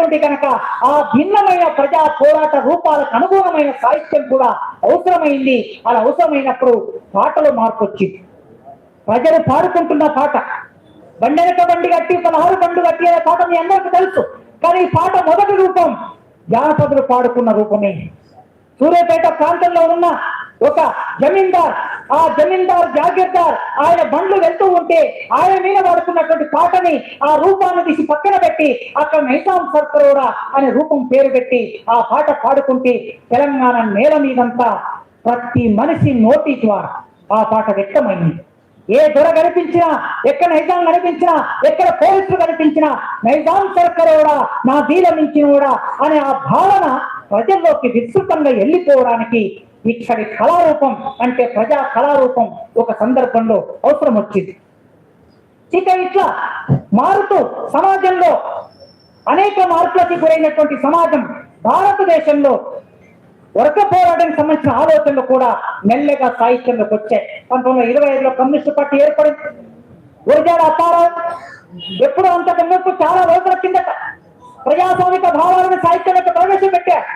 ఉన్నటువంటి కనుక ఆ భిన్నమైన ప్రజా పోరాట రూపాలకు అనుగుణమైన సాహిత్యం కూడా అవసరమైంది. అలా అవసరమైనప్పుడు పాటలో మార్పు వచ్చింది ప్రజలు పాడుకుంటున్న పాట బండెనక బండి కట్టి పదహారు బండ్లు కట్టి అనే పాట మీ అందరికీ తెలుసు. కానీ ఈ పాట మొదటి రూపం జానపదులు పాడుకున్న రూపమే. సూర్యాపేట ప్రాంతంలో ఉన్న ఒక జమీందార్ ఆ జమీందార్ జాగీర్దార్ ఆయన బండ్లు వెళ్తూ ఉంటే ఆయన మీద పడుతున్నటువంటి పాటని ఆ రూపాన్ని తీసి పక్కన పెట్టి అక్కడ నైజాం సర్కరోడా అనే రూపం పేరు పెట్టి ఆ పాట పాడుకుంటే తెలంగాణ నేల మీదంతా ప్రతి మనిషి నోటి ద్వారా ఆ పాట వ్యక్తమైంది. ఏ దొర కనిపించినా ఎక్కడ నైజాం కనిపించినా ఎక్కడ పోలీసులు కనిపించినా నైజాం సర్కరోడా నా దీల మించినోడా అనే ఆ భావన ప్రజల్లోకి విస్తృతంగా వెళ్ళిపోవడానికి ఇక్కడి కళారూపం అంటే ప్రజా కళారూపం ఒక సందర్భంలో అవసరం వచ్చింది ఇక ఇట్లా మారుతూ సమాజంలో అనేక మార్పులకి గురైనటువంటి సమాజం భారతదేశంలో వర్గ పోరాటానికి సంబంధించిన ఆలోచనలు కూడా మెల్లగా సాహిత్యంలోకి వచ్చాయి. పంతొమ్మిది వందల ఇరవై ఐదులో కమ్యూనిస్ట్ పార్టీ ఏర్పడింది. గురిజాడ అప్పారావు ఎప్పుడు అంతకు ముందు చాలా రోజుల కిందట ప్రజాస్వామిక భావాలను సాహిత్యంలోకి ప్రవేశపెట్టారు.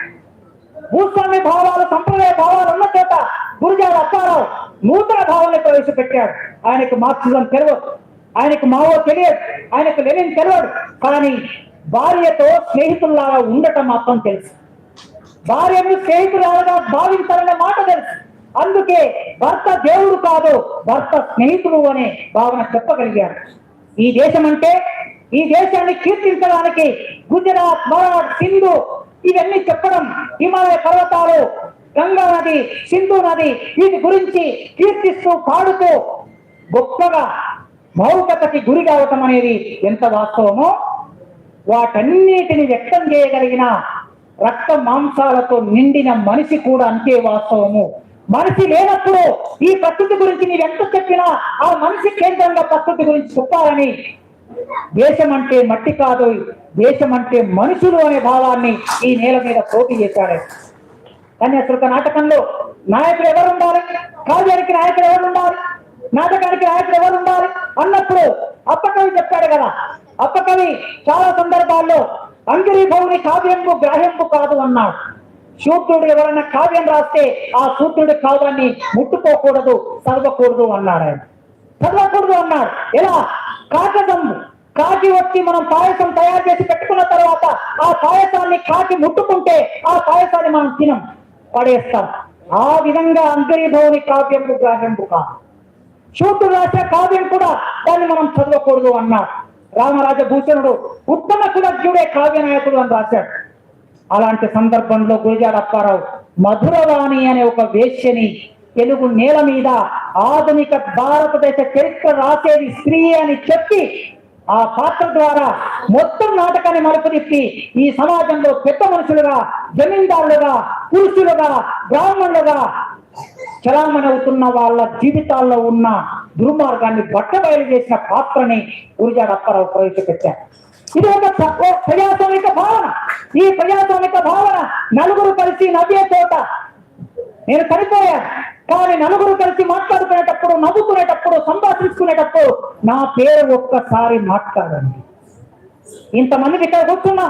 భూస్వామి భావాలు సంప్రదాయ భావాలు ఉన్న చేత గురిజాడ అప్పారావు నూతన భావాన్ని ప్రవేశపెట్టాడు ఆయనకు మార్క్సిజం తెలియదు ఆయనకు మావో తెలియదు. ఆయనకు లెనిన్ తెలియదు కానీ భార్యతో స్నేహితుల్లాగా ఉండటం మాత్రం తెలుసు. భార్యను స్నేహితురాలుగా భావించాలనే మాట తెలుసు. అందుకే భర్త దేవుడు కాదు భర్త స్నేహితుడు అనే భావన చెప్పగలిగారు. ఈ దేశం అంటే ఈ దేశాన్ని కీర్తించడానికి గుజరాత్ మరాఠ్ సింధు ఇవన్నీ చెప్పడం హిమాలయ పర్వతాలు గంగా నది సింధు నది వీటి గురించి కీర్తిస్తూ పాడుతూ గొప్పగా మౌకతకి గురి కావటం అనేది ఎంత వాస్తవమో? వాటన్నిటిని వ్యక్తం చేయగలిగిన రక్త మాంసాలతో నిండిన మనిషి కూడా అంతే వాస్తవము. మనిషి లేనప్పుడు ఈ ప్రకృతి గురించి నీవెంత చెప్పినా ఆ మనిషి కేంద్రంగా ప్రకృతి గురించి చెప్పాలని దేశం అంటే మట్టి కాదు దేశం అంటే మనుషులు అనే భావాన్ని ఈ నేల మీద పోటీ చేశాడు. కన్యాశుల్క నాటకంలో నాయకుడు ఎవరు ఉండాలి? కావ్యానికి నాయకుడు ఎవరు ఉండాలి? నాటకానికి నాయకుడు ఎవరు ఉండాలి? అన్నప్పుడు అప్పకవి చెప్పాడు కదా అప్పకవి చాలా సందర్భాల్లో అంగిరి భౌని కావ్యంబు గ్రాహ్యంబు కాదు అన్నాడు. శూద్రుడు ఎవరైనా కావ్యం రాస్తే ఆ శూద్రుడి కావ్యాన్ని ముట్టుకోకూడదు చదవకూడదు అన్నాడు ఆయన. చదవకూడదు అన్నాడు. ఎలా? కాకజం కాకి వచ్చి మనం పాయసం తయారు చేసి పెట్టుకున్న తర్వాత ఆ పాయసాన్ని కాకి ముట్టుకుంటే ఆ పాయసాన్ని మనం తినం పడేస్తాం. ఆ విధంగా అంతరీభవని కావ్యం గ్రాహ్యంబు కాదు. రాసే కావ్యం కూడా దాన్ని మనం చదవకూడదు అన్నాడు. రామరాజ భూషణుడు ఉత్తమ కులజ్ఞుడే కావ్య నాయకుడు అని రాశాడు. అలాంటి సందర్భంలో గురిజాడ అప్పారావు మధురవాణి అనే ఒక వేష్యని తెలుగు నేల మీద ఆధునిక భారతదేశ చరిత్ర రాసేది స్త్రీ అని చెప్పి ఆ పాత్ర ద్వారా మొత్తం నాటకాన్ని మలుపు తిప్పి ఈ సమాజంలో పెద్ద మనుషులుగా జమీందారులుగా పురుషులుగా బ్రాహ్మణులుగా చలామణి అవుతున్న వాళ్ళ జీవితాల్లో ఉన్న దుర్మార్గాన్ని బట్టబయలు చేసిన పాత్రని గురిజాడ అప్పారావు ప్రవేశపెట్టారు. ఇది ఒక ఓ ప్రజాస్వామిక భావన. ఈ ప్రజాస్వామిక భావన నలుగురు కలిసి నవ్వే చోట నేను చనిపోయాను. కానీ నలుగురు కలిసి మాట్లాడుకునేటప్పుడు నవ్వుకునేటప్పుడు సంభాషించుకునేటప్పుడు నా పేరు ఒక్కసారి మాట్లాడండి. ఇంతమందికి ఇక్కడ కూర్చున్నా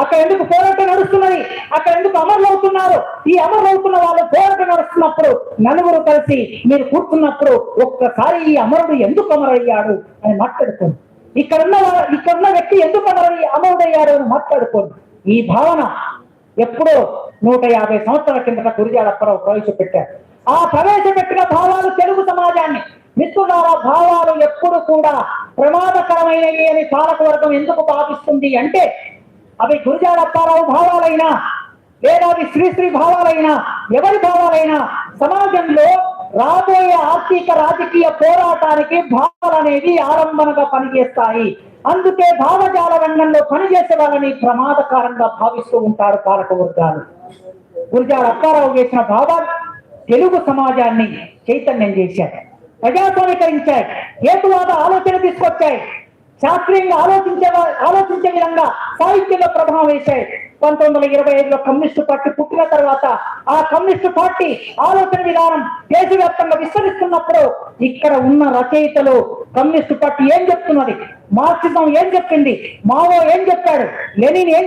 అక్కడ ఎందుకు పోరాటం నడుస్తున్నది అక్కడ ఎందుకు అమరులు అవుతున్నారు? ఈ అమరులు అవుతున్న వాళ్ళు పోరాటం నడుస్తున్నప్పుడు నలుగురు కలిసి మీరు కూర్చున్నప్పుడు ఒక్కసారి ఈ అమరుడు ఎందుకు అమరయ్యాడు అని మాట్లాడుకోండి. ఇక్కడున్న ఇక్కడున్న వ్యక్తి ఎందుకు అమరు అమరుడయ్యాడు అని మాట్లాడుకోండి. ఈ భావన ఎప్పుడో నూట యాభై సంవత్సరాల కిందట గురిజాడప్పారావు ప్రవేశపెట్టారు. ఆ ప్రవేశపెట్టిన భావాలు తెలుగు సమాజాన్ని మిత్రులారా భావాలు ఎప్పుడు కూడా ప్రమాదకరమైనవి అని పాలకవర్గం ఎందుకు భావిస్తుంది అంటే అవి గురిజాలప్పారావు భావాలైనా లేదా అవి శ్రీశ్రీ భావాలైనా ఎవరి భావాలైనా సమాజంలో రాబోయే ఆర్థిక రాజకీయ పోరాటానికి భావాలు అనేవి ఆలంబనగా పనిచేస్తాయి. అందుకే భావజాల రంగంలో పనిచేసే వాళ్ళని ప్రమాదకరంగా భావిస్తూ ఉంటారు పాలక వర్గాలు గురిజాడ అప్పారావు చేసిన భావాలు తెలుగు సమాజాన్ని చైతన్యం చేశాయి ప్రజాస్వామీకరించాయి హేతువాద ఆలోచన తీసుకొచ్చాయి శాస్త్రీయంగా ఆలోచించే ఆలోచించే విధంగా సాహిత్యంలో ప్రభావం వేశాయి పంతొమ్మిది వందల ఇరవై ఐదులో కమ్యూనిస్టు పార్టీ పుట్టిన తర్వాత ఆ కమ్యూనిస్టు పార్టీ ఆలోచన విధానం దేశవ్యాప్తంగా విస్తరిస్తున్నప్పుడు ఇక్కడ ఉన్న రచయితలు కమ్యూనిస్టు పార్టీ ఏం చెప్తున్నది? మార్క్సిజం ఏం చెప్పింది? మావో ఏం చెప్పాడు? లెనిన్ ఏం